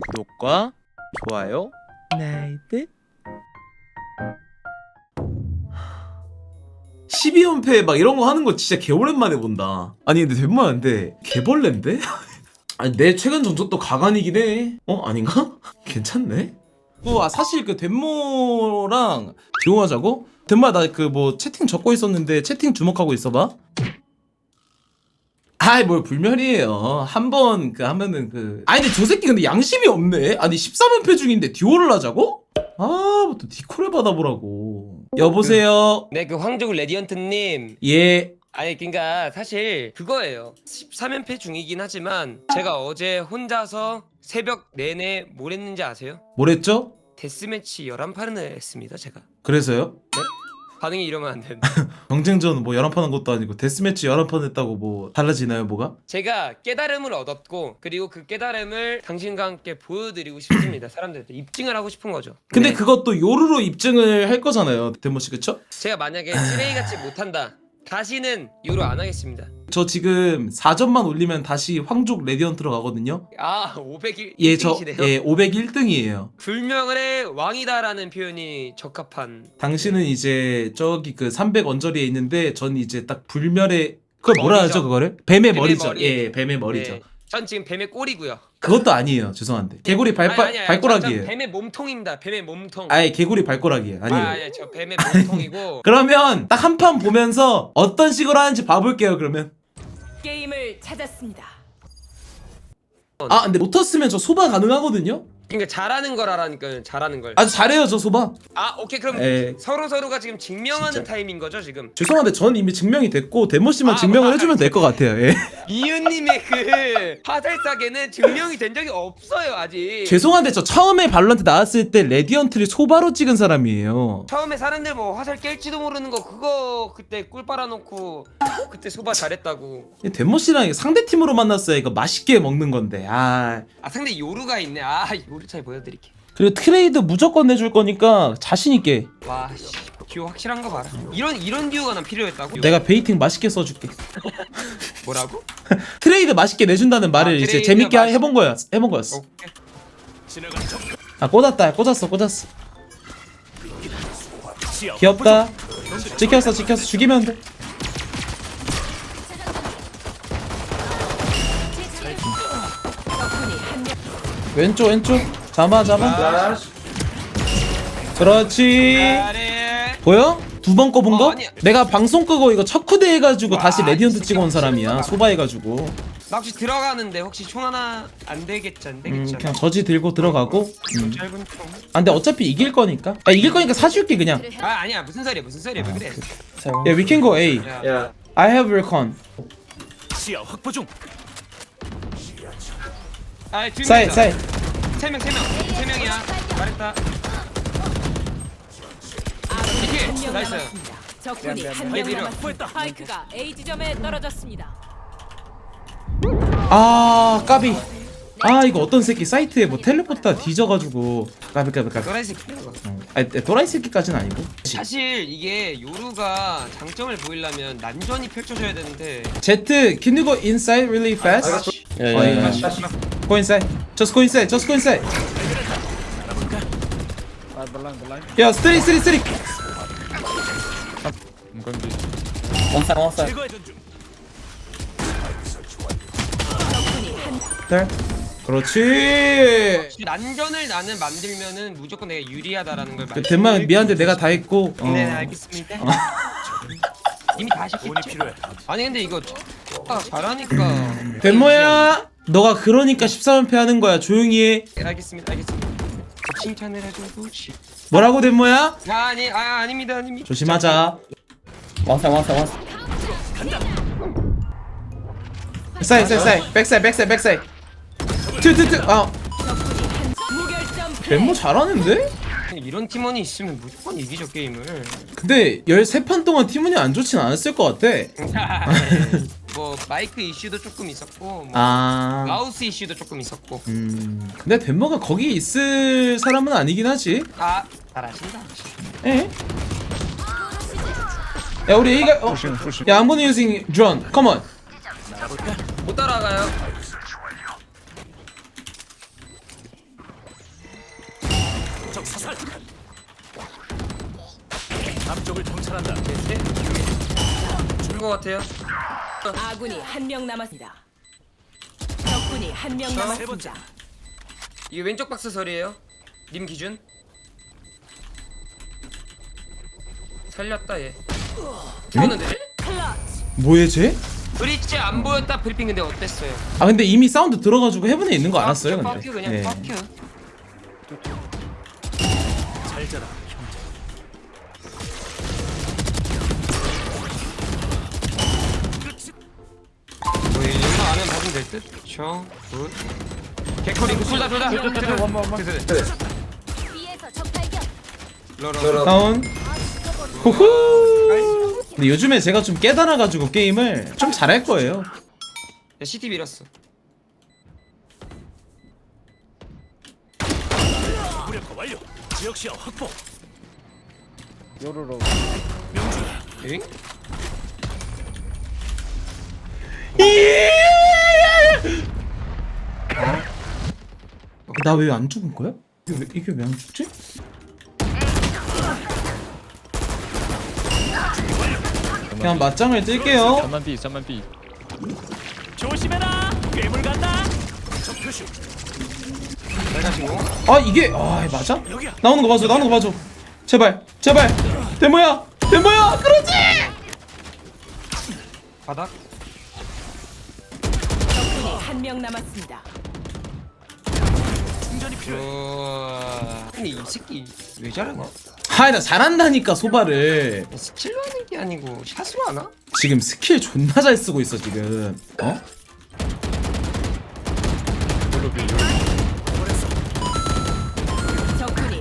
구독과 좋아요 나이트 12연패 막 이런 거 하는 거 진짜 개오랜만에 본다. 아니 근데 웬만한데 개벌레인데? 아니 내 최근 전적도 가관이긴 해. 어 아닌가? 괜찮네. 또 아, 사실 그 덴모랑 듀오하자고? 덴모야 나 그 뭐 채팅 적고 있었는데 채팅 주목하고 있어봐 아이 뭘 불멸이에요. 한 번 그 하면은 그 아니 근데 저 새끼 근데 양심이 없네. 아니 13연패 중인데 듀오를 하자고? 아또 디코를 받아보라고. 여보세요. 네, 그 황족 레디언트님. 예. 아니, 그니까 사실 그거예요. 13연패 중이긴 하지만 제가 어제 혼자서 새벽 내내 뭘 했는지 아세요? 뭐랬죠? 데스매치 11판을 했습니다, 제가. 그래서요? 반응이 이러면 안 되는데. 경쟁전 뭐 11판 한 것도 아니고 데스매치 11판 했다고 뭐 달라지나요 뭐가? 제가 깨달음을 얻었고 그리고 그 깨달음을 당신과 함께 보여드리고 싶습니다. 사람들한테 입증을 하고 싶은 거죠. 근데 네, 그것도 요루로 입증을 할 거잖아요 데모씨 그쵸? 제가 만약에 쓰레기 같이 못한다. 다시는 요로 안 하겠습니다. 저 지금 4점만 올리면 다시 황족 레디언트로 가거든요. 아, 501. 예, 저. 예, 501등이에요. 불명의 왕이다라는 표현이 적합한 당신은 이제 저기 그 300 언저리에 있는데 전 이제 딱 불멸의 그걸 뭐라 머리죠. 하죠 그거를? 뱀의, 뱀의 머리죠. 머리. 예, 뱀의 머리죠. 네, 전 지금 뱀의 꼬리고요. 그것도 아니에요. 죄송한데. 개구리 발바, 아니, 아니, 아니, 발꼬락이에요. 전 뱀의 몸통입니다. 뱀의 몸통. 아예 개구리 발꼬락이에요. 아, 아니에요. 아니, 저 뱀의 몸통이고. 그러면 딱 한 판 보면서 어떤 식으로 하는지 봐볼게요. 그러면. 게임을 찾았습니다. 아 근데 못했으면 저 소바 가능하거든요. 그러니까 잘하는 거라니까요. 잘하는 걸. 아주 잘해요 저 소바. 아, 오케이. 그럼 에. 서로 서로가 지금 증명하는 진짜. 타임인 거죠, 지금. 죄송한데 전 이미 증명이 됐고 데모 씨만 아, 증명을 아, 해주면 될 것 같아요. 예. 이은님의 그 화살싸게는 증명이 된 적이 없어요, 아직. 죄송한데 저 처음에 발론트 나왔을 때 레디언트를 소바로 찍은 사람이에요. 처음에 사람들 뭐 화살 깰지도 모르는 거 그거 그때 꿀 빨아놓고 그때 소바 잘했다고. 이 데모 씨랑 상대 팀으로 만났어야 이거 맛있게 먹는 건데. 아 아 상대 요루가 있네. 아 요루 잘 보여드릴게. 그리고 트레이드 무조건 내줄 거니까 자신 있게. 와 씨. 듀오 확실한 거 봐라. 이런 이런 듀오가 난 필요했다고. 내가 베이팅 맛있게 써줄게. 뭐라고? 트레이드 맛있게 내준다는 말을 아, 이제 트레이드 재밌게 맛있- 해본 거야. 해본 거였어. 오케이. 아 꽂았다. 꽂았어. 꽂았어. 귀엽다. 찍혔어. 찍혔어. 죽이면 돼. 왼쪽 왼쪽. 잡아 잡아. 그렇지. 보여? 두번 꼽은 거? 어, 아니야. 내가 방송 끄고 이거 척후대 해가지고 와, 다시 레디언트 이 찍어온 사람이야. 소바 해가지고. 나 혹시 들어가는데 혹시 총 하나 안 되겠지 안 음, 되겠지. 그냥 저지 들고 들어가고. 음. 짧은 총. 아 근데 어차피 이길 거니까. 아 이길 거니까 사줄게 그냥. 아 아니야 무슨 소리야 무슨 소리야 왜 그래? 야, we can go A. 야. I have recon. 시야 확보 중 아 지금 사이 사이. 세명 세명 세 명이야. 말했다. 이게 한명 나이스. 남았습니다. 적군이 미안, 한 미안. 명 얘들아. 남았습니다. 스파이크가 A 지점에 떨어졌습니다. 아 까비. 아 이거 어떤 새끼 사이트에 뭐 텔레포트가 뒤져가지고 까비 까비 까비. 또라이 새끼야. 이거. 아 또라이 새끼까지는 아니고. 사실 이게 요루가 장점을 보이려면 난전이 펼쳐져야 되는데 Z, can you go inside really fast? 아, 어, 예. Go inside. Just go inside. Just go inside. 야, 스트리 스트리 스트리. 제거해 전중 네. 그렇지. 난전을 나는 만들면은 무조건 내가 유리하다라는 걸그 말해. 대만 미안한데 내가 다 했고. 어. 네 알겠습니다. 이미 다 돈이? 필요해 아니 근데 이거 아, 잘하니까 덴모야, 너가 그러니까 13연패 하는 거야. 조용히 해. 네, 알겠습니다 알겠습니다 칭찬을 해줘도 지 뭐라고 덴모야? 아 아니 아 아닙니다 아닙니다 조심하자. 사이 사이 사이 백사이 백사이 백사이 투투투 아 덴모 잘하는데? 이런 팀원이 있으면 무조건 이기죠 게임을 근데 13판 동안 팀운이 안 좋진 않았을 것 같아 뭐 마이크 이슈도 조금 있었고 뭐 아 마우스 이슈도 조금 있었고 음, 근데 덴머가 거기 있을 사람은 아니긴 하지. 아 잘하신다 에? 야 우리 A가 어? 야 I'm gonna using drone. Come on. 못 따라가요. 남쪽을 정찰한다. 죽은 것 같아요. 아군이 한 명 남았습니다. 적군이 한명 자, 세 남았습니다. 이게 왼쪽 박스 설이에요. 님 기준. 살렸다 얘. 죽었는데? 클러치. 뭐해 쟤? 브리치 안 보였다 브리핑 근데 어땠어요? 아 근데 이미 사운드 들어가지고 해븐에 있는 거 알았어요 근데 그냥 예. 빡큐. 잘 자라 될 듯? 그쵸 굿. 개커리. 위에서 적 발견. 러러. 다운. 후후 근데 요즘에 제가 좀 깨달아가지고 게임을 좀 잘할 거예요. CT 밀었어. 무력화 완료. 지역 시야 확보. 엥? 나 왜 안 죽은 거야? 이게 왜, 이게 왜 안 죽지? 그냥 맞짱을 뜰게요 잠만 삐 잠만 삐 조심해라. 괴물 간다. 적 표시. 빨간신고 아 이게 아 맞아? 여기야. 나오는 거 봐줘 나오는 거 봐줘 제발 제발 데모야 데모야 그러지 바닥 적군이 한 명 남았습니다. 충전이 필요해. 우와 근데 이 새끼 왜 잘하나? 아나 잘한다니까 소바를 스킬로 하는 게 아니고 샷으로 하나? 지금 스킬 존나 잘 쓰고 있어 지금 어? 적군이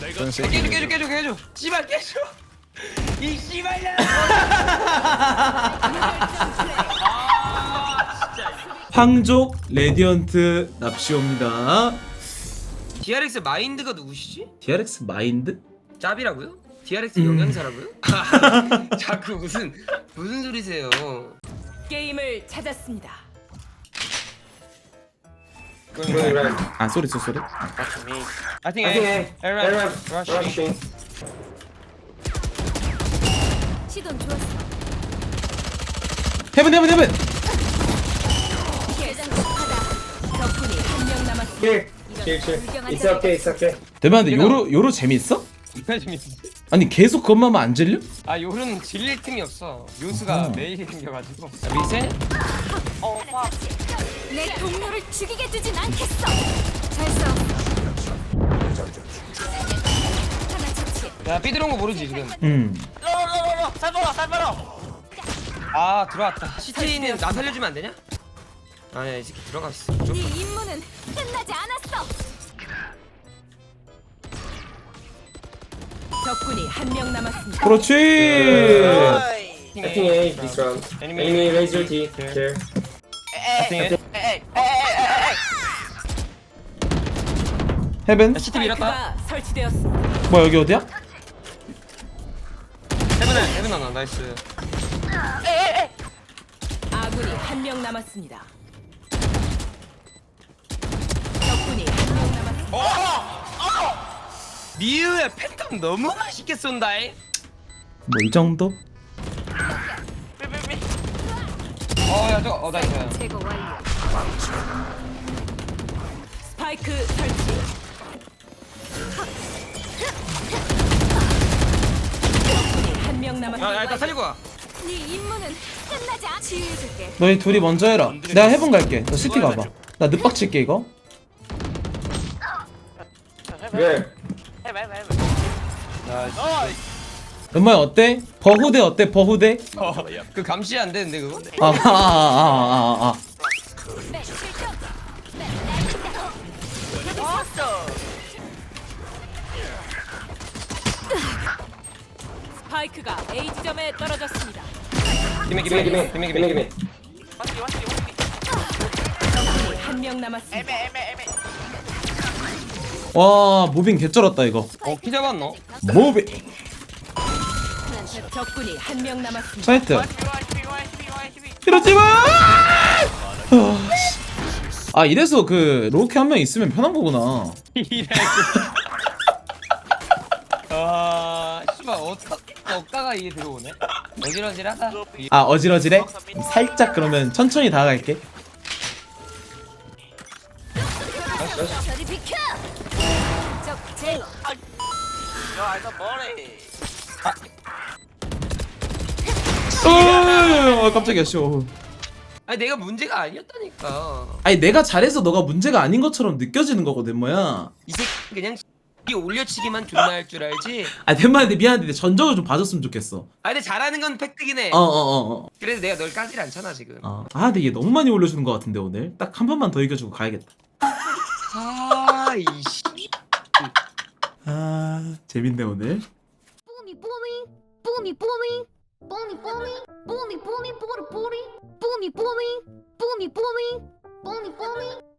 내가 깨줘 깨줘 깨줘 깨줘 씨발 깨줘 이 씨발야 황족 레디언트 납시옵니다 DRX 마인드가 누구시지? DRX 마인드? 짭이라고요? DRX 영양사라고요? 자꾸 무슨 무슨 소리세요 게임을 찾았습니다. 아 쏘리 쏘 쏘리 I think A Aaron rushing 시돈 좋았어. 헤븐 헤븐 헤븐 대장 하다. 적군이 한 명 남았습니 다. 이런 불경한 대만 근데 요로 요로 재밌어? 이거 재밌어 아니 계속 그것만 하면 안 질려? 아 요는 질릴 틈이 없어 요수가 매일 생겨가지고 리셋? 내 동료를 죽이게 두진 않겠어. 잘 써. 하나 처치. 야 삐들어온 거 모르지 지금 음아 들어왔다 CT는 나 살려주면 안 되냐? 아니야 이 새끼 들어갔어 네 임무는 적군이 한 명 남았습니다. 그렇지. I think A this round Enemy raise your T here I think A. 헤븐 CT 밀었다. 스파이크가 설치되었습니다. 뭐야 여기 어디야? 헤븐 헤븐 하나 나이스. 아군이 한 명 남았습니다. 적군이 한 명 남았습니다. 미유의 팬텀 너무 맛있게 쏜다잉 뭐 이 정도? 어야 저어 나이스 제거 완료. 스파이크 설치. 적군이 한명 야, 야 남았습니다. 일단 살리고 와 네 임무는 끝나지 않. 치유해줄게. 너희 둘이 먼저 해라 내가 헤븐 갈게 너 시티 가봐 나 늪박 칠게 이거 엄마야 어때? 버후대 어때 버후대? 그 감시 안 되는데 그거? 아 아 아 아 아 아, 아, 아. 날린다. 여기 있어. 스파이크가 A 지점에 떨어졌습니다. 기메 기메 기메 기메 기메 기메 적군이 한명 남았습니다. 와 무빙 개쩔었다 이거. 어 키 잡았노? 무빙. 적군이 한 명 남았습니다. 사이트. 이러지마! 아 이래서 그 로키 한명 있으면 편한 거구나. 씨발 어까 어까가 이게 들어오네? 어지러지하다. 아 어지러지래? 살짝 그러면 천천히 다가갈게 제거. 어, 어 깜짝이야 쇼. 아니 내가 문제가 아니었다니까. 아니 내가 잘해서 너가 문제가 아닌 것처럼 느껴지는 거거든 뭐야. 이 새끼 그냥 이 올려치기만 존나 할 줄 알지? 아 덴마한테 미안한데 전적을 좀 봐줬으면 좋겠어. 아 근데 잘하는 건 팩트긴 해. 어어어 어 어, 그래서 내가 널 까질 않잖아 지금. 어. 아 근데 얘 너무 많이 올려주는 것 같은데 오늘? 딱 한 번만 더 이겨주고 가야겠다. 아이씨 아 재밌네 오늘 뽀미 뽀미 뽀미 뽀미 뽀미 뽀미 뽀미 뽀미 뽀리 뽀리 뽀미 뽀미 뽀미 뽀미 뽀미 뽀미